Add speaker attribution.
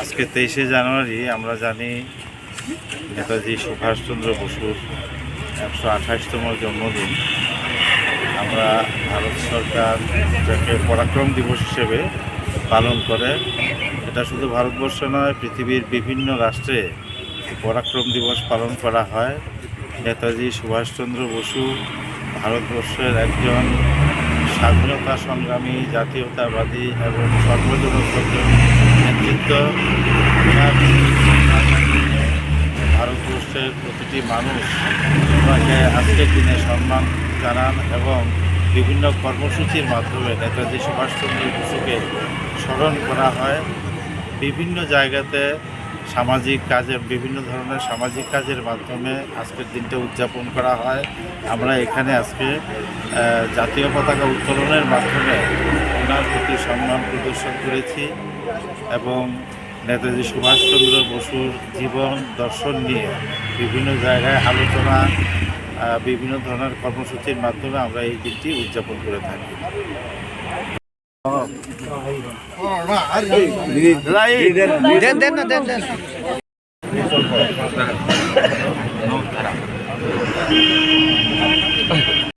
Speaker 1: আজকে তেইশে জানুয়ারি, আমরা জানি নেতাজি সুভাষচন্দ্র বসুর একশো আঠাশতম জন্মদিন। আমরা ভারত সরকার যাকে পরাক্রম দিবস হিসেবে পালন করে, এটা শুধু ভারতবর্ষ নয়, পৃথিবীর বিভিন্ন রাষ্ট্রে পরাক্রম দিবস পালন করা হয়। নেতাজি সুভাষচন্দ্র বসু ভারতবর্ষের একজন স্বাধীনতা সংগ্রামী, জাতীয়তাবাদী এবং সর্বজনপ্রদ নেতৃত্ব ভারতবর্ষের প্রতিটি মানুষ ওনাকে আজকের দিনে সম্মান জানান এবং বিভিন্ন কর্মসূচির মাধ্যমে নেতাজি সুভাষচন্দ্র বসুকে স্মরণ করা হয়। বিভিন্ন জায়গাতে সামাজিক কাজের বিভিন্ন ধরনের সামাজিক কাজের মাধ্যমে আজকের দিনটা উদযাপন করা হয়। আমরা এখানে আজকে জাতীয় পতাকা উত্তোলনের মাধ্যমে ওনার প্রতি সম্মান প্রদর্শন করেছি এবং নেতাজি সুভাষচন্দ্র বসুর জীবন দর্শন নিয়ে বিভিন্ন জায়গায় আলোচনা বিভিন্ন ধরনের কর্মসূচির মাধ্যমে আমরা এই দিনটি উদযাপন করে থাকি।
Speaker 2: দেন দেন না দেন দেন